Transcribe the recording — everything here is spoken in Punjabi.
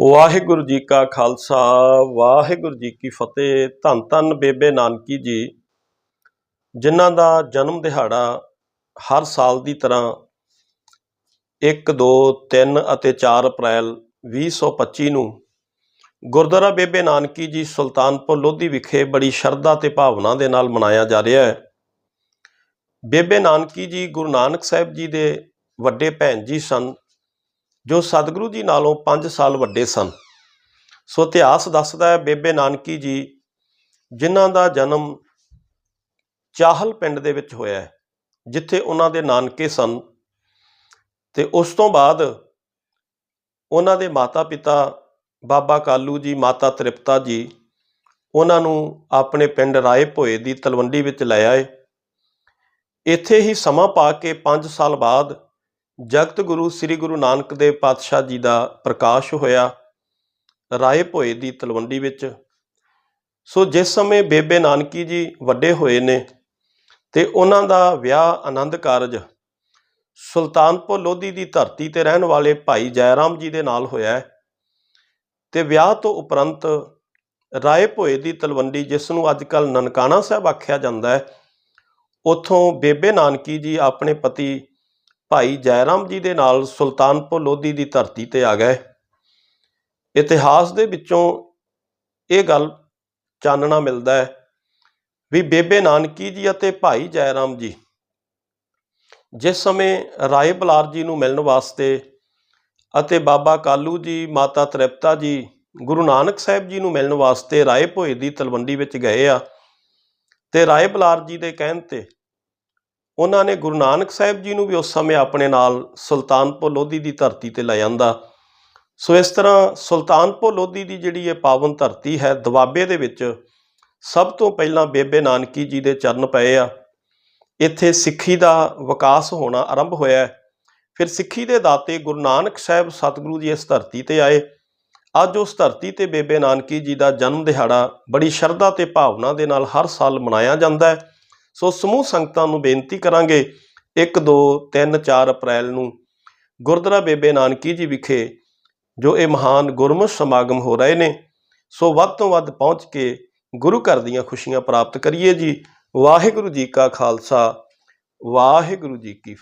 ਵਾਹਿਗੁਰੂ ਜੀ ਕਾ ਖਾਲਸਾ, ਵਾਹਿਗੁਰੂ ਜੀ ਕੀ ਫਤਿਹ। ਧੰਨ ਧੰਨ ਬੇਬੇ ਨਾਨਕੀ ਜੀ, ਜਿਨ੍ਹਾਂ ਦਾ ਜਨਮ ਦਿਹਾੜਾ ਹਰ ਸਾਲ ਦੀ ਤਰ੍ਹਾਂ 1 2 3 ਅਤੇ 4 ਅਪ੍ਰੈਲ 2025 ਨੂੰ ਗੁਰਦੁਆਰਾ ਬੇਬੇ ਨਾਨਕੀ ਜੀ ਸੁਲਤਾਨਪੁਰ ਲੋਧੀ ਵਿਖੇ ਬੜੀ ਸ਼ਰਧਾ ਤੇ ਭਾਵਨਾ ਦੇ ਨਾਲ ਮਨਾਇਆ ਜਾ ਰਿਹਾ ਹੈ। ਬੇਬੇ ਨਾਨਕੀ ਜੀ ਗੁਰੂ ਨਾਨਕ ਸਾਹਿਬ ਜੀ ਦੇ ਵੱਡੇ ਭੈਣ ਜੀ ਸਨ। ਜੋ ਸਤਿਗੁਰੂ ਜੀ ਨਾਲੋਂ 5 ਸਾਲ ਵੱਡੇ ਸਨ। ਸੋ ਇਤਿਹਾਸ ਦੱਸਦਾ ਹੈ ਬੇਬੇ ਨਾਨਕੀ ਜੀ, ਜਿਨ੍ਹਾਂ ਦਾ ਜਨਮ ਚਾਹਲ ਪਿੰਡ ਦੇ ਵਿੱਚ ਹੋਇਆ ਹੈ, ਜਿੱਥੇ ਉਹਨਾਂ ਦੇ ਨਾਨਕੇ ਸਨ। ਤੇ ਉਸ ਤੋਂ ਬਾਅਦ ਉਹਨਾਂ ਦੇ ਮਾਤਾ-ਪਿਤਾ ਬਾਬਾ ਕਾਲੂ ਜੀ, ਮਾਤਾ ਤ੍ਰਿਪਤਾ ਜੀ, ਉਹਨਾਂ ਨੂੰ ਆਪਣੇ ਪਿੰਡ ਰਾਏ ਭੋਏ ਦੀ ਤਲਵੰਡੀ ਵਿੱਚ ਲੈ ਆਏ। ਇੱਥੇ ਹੀ ਸਮਾਂ ਪਾ ਕੇ 5 ਸਾਲ ਬਾਅਦ ਜਗਤ ਗੁਰੂ, ਸ੍ਰੀ ਗੁਰੂ ਨਾਨਕ ਦੇਵ ਪਾਤਸ਼ਾਹ ਜੀ ਦਾ ਪ੍ਰਕਾਸ਼ ਹੋਇਆ ਰਾਏ ਭੋਏ ਦੀ ਤਲਵੰਡੀ ਵਿੱਚ। ਸੋ ਜਿਸ ਸਮੇਂ ਬੇਬੇ ਨਾਨਕੀ ਜੀ ਵੱਡੇ ਹੋਏ ਨੇ ਤੇ ਉਹਨਾਂ ਦਾ ਵਿਆਹ ਆਨੰਦ ਕਾਰਜ ਸੁਲਤਾਨਪੁਰ ਲੋਧੀ ਦੀ ਧਰਤੀ ਤੇ ਰਹਿਣ ਵਾਲੇ ਭਾਈ ਜੈਰਾਮ ਜੀ ਦੇ ਨਾਲ ਹੋਇਆ ਹੈ ਤੇ ਵਿਆਹ ਤੋਂ ਉਪਰੰਤ ਰਾਏ ਭੋਏ ਦੀ ਤਲਵੰਡੀ, ਜਿਸ ਨੂੰ ਅੱਜ ਕੱਲ ਨਨਕਾਣਾ ਸਾਹਿਬ ਆਖਿਆ ਜਾਂਦਾ ਹੈ, ਉਥੋਂ ਬੇਬੇ ਨਾਨਕੀ ਜੀ ਆਪਣੇ ਪਤੀ ਭਾਈ ਜੈਰਾਮ ਜੀ ਦੇ ਨਾਲ ਸੁਲਤਾਨਪੁਰ ਲੋਧੀ ਦੀ ਧਰਤੀ ਤੇ ਆ ਗਏ। ਇਤਿਹਾਸ ਦੇ ਵਿੱਚੋਂ ਇਹ ਗੱਲ ਚਾਨਣਾ ਮਿਲਦਾ ਹੈ ਵੀ ਬੇਬੇ ਨਾਨਕੀ ਜੀ ਅਤੇ ਭਾਈ ਜੈਰਾਮ ਜੀ ਜਿਸ ਸਮੇਂ ਰਾਏ ਬਲਾਰ ਜੀ ਨੂੰ ਮਿਲਣ ਵਾਸਤੇ ਅਤੇ ਬਾਬਾ ਕਾਲੂ ਜੀ, ਮਾਤਾ ਤ੍ਰਿਪਤਾ ਜੀ, ਗੁਰੂ ਨਾਨਕ ਸਾਹਿਬ ਜੀ ਨੂੰ ਮਿਲਣ ਵਾਸਤੇ ਰਾਏ ਭੋਏ ਦੀ ਤਲਵੰਡੀ ਵਿੱਚ ਗਏ ਆ ਤੇ ਰਾਏ ਬਲਾਰ ਜੀ ਦੇ ਕਹਿਣ ਤੇ ਉਹਨਾਂ ਨੇ ਗੁਰੂ ਨਾਨਕ ਸਾਹਿਬ ਜੀ ਨੂੰ ਵੀ ਉਸ ਸਮੇਂ ਆਪਣੇ ਨਾਲ ਸੁਲਤਾਨਪੁਰ ਲੋਧੀ ਦੀ ਧਰਤੀ ਤੇ ਲੈ ਜਾਂਦਾ। ਸੋ ਇਸ ਤਰ੍ਹਾਂ ਸੁਲਤਾਨਪੁਰ ਲੋਧੀ ਦੀ ਜਿਹੜੀ ਇਹ ਪਾਵਨ ਧਰਤੀ ਹੈ, ਦੁਆਬੇ ਦੇ ਵਿੱਚ ਸਭ ਤੋਂ ਪਹਿਲਾਂ ਬੇਬੇ ਨਾਨਕੀ ਜੀ ਦੇ ਚਰਨ ਪਏ ਆ। ਇੱਥੇ ਸਿੱਖੀ ਦਾ ਵਿਕਾਸ ਹੋਣਾ ਆਰੰਭ ਹੋਇਆ ਫਿਰ ਸਿੱਖੀ ਦੇ ਦਾਤੇ ਗੁਰੂ ਨਾਨਕ ਸਾਹਿਬ ਸਤਿਗੁਰੂ ਜੀ ਇਸ ਧਰਤੀ ਤੇ ਆਏ। ਅੱਜ ਉਸ ਧਰਤੀ ਤੇ ਬੇਬੇ ਨਾਨਕੀ ਜੀ ਦਾ ਜਨਮ ਦਿਹਾੜਾ ਬੜੀ ਸ਼ਰਧਾ ਤੇ ਭਾਵਨਾ ਦੇ ਨਾਲ ਹਰ ਸਾਲ ਮਨਾਇਆ ਜਾਂਦਾ ਹੈ। ਸੋ ਸਮੂਹ ਸੰਗਤਾਂ ਨੂੰ ਬੇਨਤੀ ਕਰਾਂਗੇ 1 2 3 4 ਅਪ੍ਰੈਲ ਨੂੰ ਗੁਰਦੁਆਰਾ ਬੇਬੇ ਨਾਨਕੀ ਜੀ ਵਿਖੇ ਜੋ ਇਹ ਮਹਾਨ ਗੁਰਮਤਿ ਸਮਾਗਮ ਹੋ ਰਹੇ ਨੇ, ਸੋ ਵੱਧ ਤੋਂ ਵੱਧ ਪਹੁੰਚ ਕੇ ਗੁਰੂ ਘਰ ਦੀਆਂ ਖੁਸ਼ੀਆਂ ਪ੍ਰਾਪਤ ਕਰੀਏ ਜੀ। ਵਾਹਿਗੁਰੂ ਜੀ ਕਾ ਖਾਲਸਾ, ਵਾਹਿਗੁਰੂ ਜੀ ਕੀ